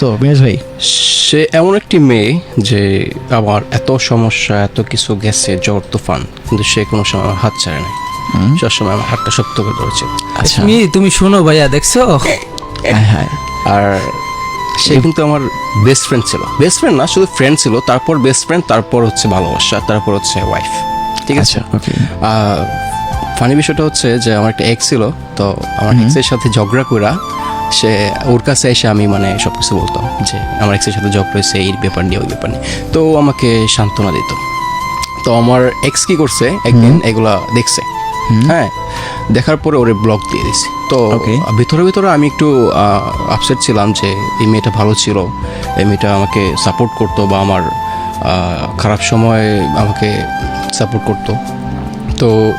So Miraj ভাই। সে এমন একটি মেয়ে যে আমার এত সমস্যা এত কিছু গেছে জ্বর তুফান কিন্তু সে কোনো সময় হাত ছাড়ে নাই। সবসময় আমার হাতটা শক্ত করে ধরেছে। আচ্ছা। তুমি তুমি শুনো ভাইয়া দেখছ? হ্যাঁ হ্যাঁ। আর সে কিন্তু আমার বেস্ট ফ্রেন্ড ছিল। বেস্ট ফ্রেন্ড না শুধু ফ্রেন্ড ছিল তারপর বেস্ট ফ্রেন্ড তারপর হচ্ছে ভালোবাসা তারপর হচ্ছে ওয়াইফ ঠিক আছে? আচ্ছা ফানি বিষয়টা হচ্ছে যে আমার একটা এক্স ছিল তো আমার এক্সের সাথে ঝগড়া করা সে ওর কাছে এসে আমি মানে সব কিছু বলতাম যে আমার এক্সের সাথে জব হয়েছে এই ব্যাপার নিয়ে ওই ব্যাপার নিয়ে। তো আমাকে সান্ত্বনা দিত। তো আমার এক্স কি করছে একদিন এগুলা দেখছে। হ্যাঁ দেখার পরে ওরে ব্লক দিয়ে দিছি। তো. ভিতরে ভিতরে আমি একটু আপসেট ছিলাম যে এই মেয়েটা ভালো ছিল এই মেয়েটা আমাকে সাপোর্ট করতো বা আমার খারাপ সময় আমাকে সাপোর্ট করতো। তো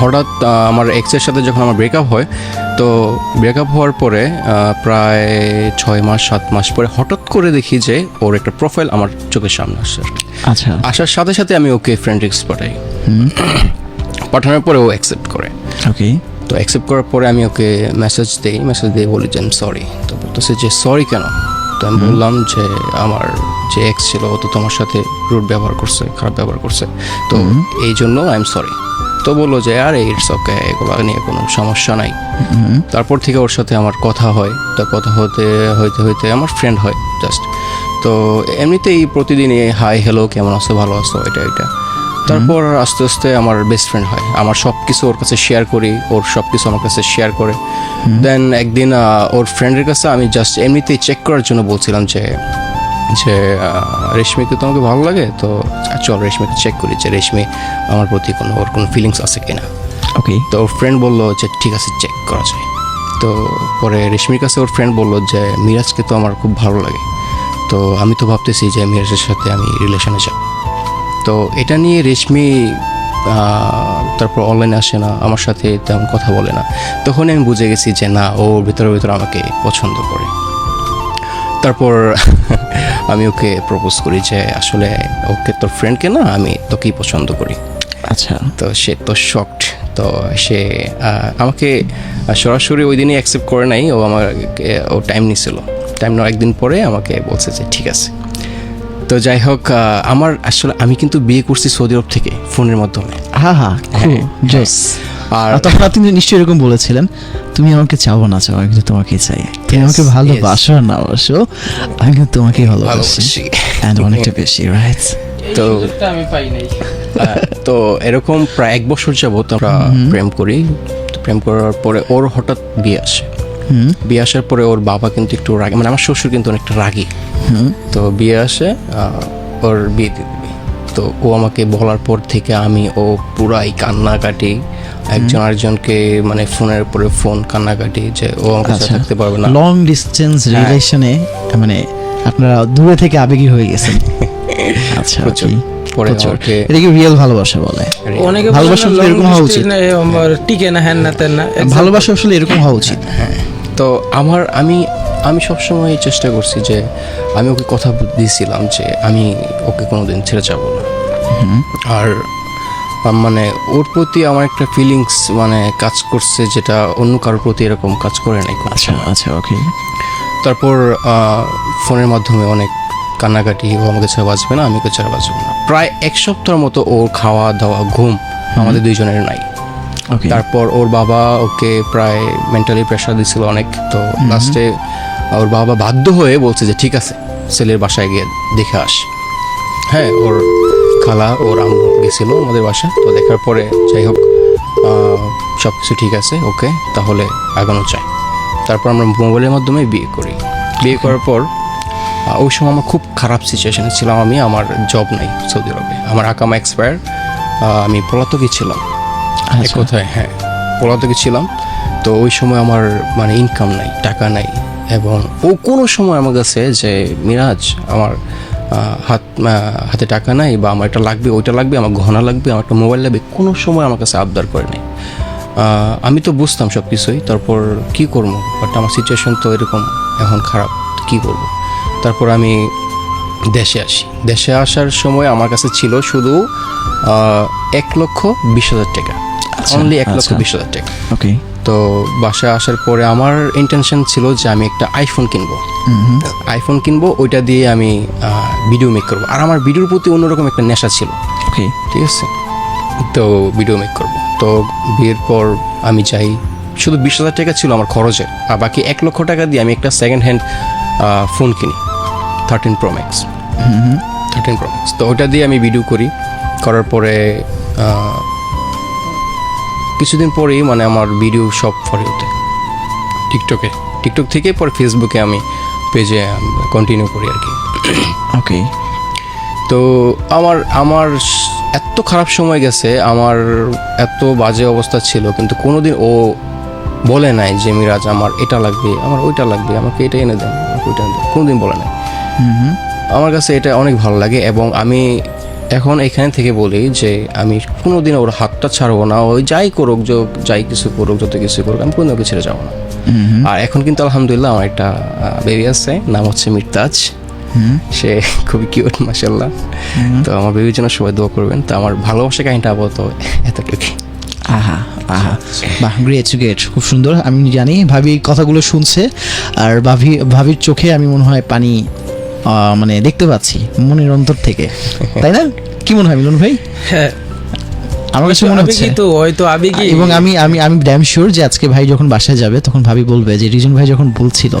হঠাৎ আমার এক্সের সাথে যখন আমার ব্রেকআপ হয় তো ব্রেকআপ হওয়ার পরে প্রায় ছয় মাস সাত মাস পরে হঠাৎ করে দেখি যে ওর একটা প্রোফাইল আমার চোখের সামনে আসছে আচ্ছা। আসার সাথে সাথে আমি ওকে ফ্রেন্ড রিক্স পাঠাই। পাঠানোর পরে ও অ্যাকসেপ্ট করে। ওকে তো অ্যাকসেপ্ট করার পরে আমি ওকে মেসেজ দিই মেসেজ দিয়ে বলি যে আমি সরি তো বলতেছে যে সরি কেন? তো আমি বললাম যে আমার যে এক্স ছিল ও তো তোমার সাথে রুট ব্যবহার করছে খারাপ ব্যবহার করছে। তো এই জন্য আই এম সরি তো বলল যে আরে ইটস ওকে এগুলো নিয়ে কোনো সমস্যা নাই। তারপর থেকে ওর সাথে আমার কথা হয়। তো কথা হতে হইতে হইতে আমার ফ্রেন্ড হয় জাস্ট তো এমনিতেই প্রতিদিনই হাই হ্যালো কেমন আছো? ভালো আছো? এটা এটা। তারপর আস্তে আস্তে আমার বেস্ট ফ্রেন্ড হয়। আমার সব কিছু ওর কাছে শেয়ার করি ওর সব কিছু আমার কাছে শেয়ার করে। দেন একদিন ওর ফ্রেন্ডের কাছে আমি জাস্ট এমনিতেই চেক করার জন্য বলছিলাম যে যে রেশমিকে তোমাকে ভালো লাগে? তো চল রেশমিকে চেক করি যে রেশমি আমার প্রতি কোনো ওর কোনো ফিলিংস আছে কিনা। ওকে তো ওর ফ্রেন্ড বলল যে ঠিক আছে চেক করা যায়। তো পরে রেশমির কাছে ওর ফ্রেন্ড বলল যে মিরাজকে তো আমার খুব ভালো লাগে। তো আমি তো ভাবতেছি যে মিরাজের সাথে আমি রিলেশনে যাব। তো এটা নিয়ে রেশমি তারপর অনলাইনে আসে না আমার সাথে তেমন কথা বলে না। তখন আমি বুঝে গেছি যে না ও ভিতরে ভিতরে আমাকে পছন্দ করে। তারপর আমি ওকে প্রপোজ করি যে আসলে ওকে তোর ফ্রেন্ডকে না আমি তোকেই পছন্দ করি। আচ্ছা। তো সে তো শকড তো সে আমাকে সরাসরি ওই দিনই অ্যাকসেপ্ট করে নাই। ও আমার ও টাইম নিছিল। টাইম নেওয়ার একদিন পরে আমাকে বলছে যে ঠিক আছে। তো যাই হোক আমার আসলে আমি কিন্তু বিয়ে করছি সৌদি আরব থেকে ফোনের মাধ্যমে। হ্যাঁ হ্যাঁ হ্যাঁ, জোস। আর তখন আপনি নিশ্চয়ই এরকম বলেছিলেন তুমি আমাকে চাও না চাও আমি কিন্তু তোমাকে চাই। তুমি আমাকে ভালোবাসো আর না বাসো আমি কিন্তু তোমাকে ভালোবাসি। অ্যান্ড অনেকটা বেশি রাইট তো আমি পাই নাই। তো এরকম প্রায় এক বছর যাবত আমরা প্রেম করি। তো প্রেম করার পরে ওর হঠাৎ বিয়ে আসে। হুম। বিয়ে আসার পরে ওর বাবা কিন্তু একটু রাগি মানে আমার শ্বশুর কিন্তু অনেকটা রাগি। হুম। তো বিয়ে আসে ওর বিয়ে দিয়ে দিবি। তো ও আমাকে বলার পর থেকে আমি ও পুরাই কান্নাকাটি একজন আরেকজনকে মানে ফোনের উপরে ফোন কান্নাকাটি যে ও আমার কাছে আচ্ছা। থাকতে পারবে না। লং ডিস্টেন্স হ্যাঁ। রিলেশনে মানে আপনারা দূরে থেকে আবেগী হয়ে গেছেন। আচ্ছা প্রচুর। পরে এটা কি রিয়েল ভালোবাসা বলে? অনেকে ভালোবাসা বলে না, আসলে এরকম হওয়া উচিত। না, এ আমার টিকে না হ্যান না তেন না ভালোবাসা আসলে এরকম হওয়া উচিত। তো আমার আমি আমি সবসময় চেষ্টা করছি যে আমি ওকে কথা দিয়েছিলাম যে আমি ওকে কোনোদিন ছেড়ে যাব না। আর মানে ওর প্রতি আমার একটা ফিলিংস মানে কাজ করছে যেটা অন্য কারোর প্রতি এরকম কাজ করে নাই আচ্ছা আচ্ছা ওকে তারপর ফোনের মাধ্যমে অনেক কান্নাকাটি ও আমাকে ছাড়া বাঁচবে না আমি ওকে ছাড়া বাঁচবো না। প্রায় এক সপ্তাহের মতো ওর খাওয়া দাওয়া ঘুম আমাদের দুইজনের নাই। ওকে তারপর ওর বাবা ওকে প্রায় মেন্টালি প্রেশার দিছিল অনেক। তো লাস্টে ওর বাবা বাধ্য হয়ে বলছে যে ঠিক আছে ছেলের বাসায় গিয়ে দেখে আস। হ্যাঁ ওর খালা ওর আম্মু গেছিল আমাদের বাসা তো দেখার পরে যাই হোক সব কিছু ঠিক আছে ওকে তাহলে আগানো চাই তারপর আমরা মোবাইলের মাধ্যমে বিয়ে করি। বিয়ে করার পর ওই সময় আমার খুব খারাপ সিচুয়েশানে ছিলাম আমি আমার জব নাই সৌদি আরবে। আমার আকামা এক্সপায়ার আমি পলাতকই ছিলাম। আচ্ছা। হ্যাঁ পলাতকে ছিলাম। তো ওই সময় আমার মানে ইনকাম নাই টাকা নাই। এবং ও কোনো সময় আমার কাছে যে মিরাজ আমার হাত হাতে টাকা নাই বা আমার এটা লাগবে ওইটা লাগবে আমার গহনা লাগবে আমার একটা মোবাইল লাগবে কোনো সময় আমার কাছে আবদার করে নাই। আমি তো বুঝতাম সব কিছুই তারপর কি করব? বাট আমার সিচুয়েশন তো এরকম এখন খারাপ কি করব? তারপর আমি দেশে আসি। দেশে আসার সময় আমার কাছে ছিল শুধু এক লক্ষ বিশ হাজার টাকা। আচ্ছা, অনলি এক লক্ষ আচ্ছা। বিশ হাজার টাকা। ওকে তো বাসায় আসার পরে আমার ইন্টেনশন ছিল যে আমি একটা আইফোন কিনবো। আইফোন কিনবো ওইটা দিয়ে আমি ভিডিও মেক করব। আর আমার ভিডিওর প্রতি অন্যরকম একটা নেশা ছিল। ওকে ঠিক আছে? তো ভিডিও মেক করব। তো বিয়ের পর আমি চাই শুধু বিশ হাজার টাকা ছিল আমার খরচে আর বাকি এক লক্ষ টাকা দিয়ে আমি একটা সেকেন্ড হ্যান্ড ফোন কিনি। Thirteen pro max thirteen pro max তো ওটা দিয়ে আমি ভিডিও করি। করার পরে কিছুদিন পরেই মানে আমার ভিডিও সব ফরে ওঠে। টিকটকে টিকটক থেকে পরে ফেসবুকে আমি পেজে কন্টিনিউ করি আর কি। ওকে তো আমার আমার এত খারাপ সময় গেছে আমার এত বাজে অবস্থা ছিল কিন্তু কোনোদিন ও বলে নাই যে মিরাজ আমার এটা লাগবে আমার ওইটা লাগবে আমাকে এটা এনে দেন আমাকে ওইটা এনে দেন। কোনোদিন বলে নাই। আমার কাছে এটা অনেক ভালো লাগে এবং আমি এখন এখানে থেকে বলি যে আমি কোনোদিন ওর হাতটা ছাড়বো না। ওই যাই করুক যাই কিছু করুক যত কিছু করুক আমি কোনো ছেড়ে যাব না। আর এখন কিন্তু আলহামদুলিল্লাহ আমার একটা বেবি আছে নাম হচ্ছে মিরতাজ। সে খুবই কিউট মাসাল্লাহ তো আমার বেবির জন্য সবাই দোয়া করবেন। তো আমার ভালোবাসা কাহিনীটা আপাতত এতটুকু আহা আহা। বাহ গ্রেট গ্রেট খুব সুন্দর। আমি জানি ভাবি কথাগুলো শুনছে আর ভাবি ভাবির চোখে আমি মনে হয় পানি মানে দেখতে পাচ্ছি মনের অন্তর থেকে। তাই না? কি মনে হয় মিলন ভাই? হ্যাঁ। আমার কাছে মনে হচ্ছে তো হয়তো এবং আমি আমি আমি ড্যাম শিওর যে আজকে ভাই যখন বাসায় যাবে তখন ভাবি বলবে যে রিজন ভাই যখন বলছিল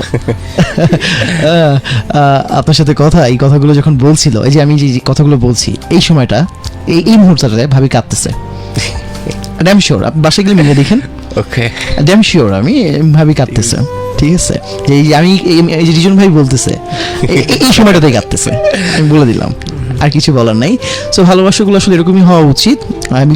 আপনার সাথে কথা এই কথাগুলো যখন বলছিল এই যে আমি যে যে কথাগুলো বলছি এই সময়টা এই এই মুহূর্তটাতে ভাবি কাঁদতেছে। ড্যাম শিওর আপনি বাসায় গেলে মিলে দেখেন। ওকে ড্যাম শিওর আমি ভাবি কাঁদতেছে। ঠিক আছে? এই আমি, এই- রিজন ভাই বলতেছে, এই সময়টাতেই কাঁদতেছে আমি বলে দিলাম, আর কিছু বলার নাই। সো ভালোবাসাগুলো আসলে এরকমই হওয়া উচিত। আমি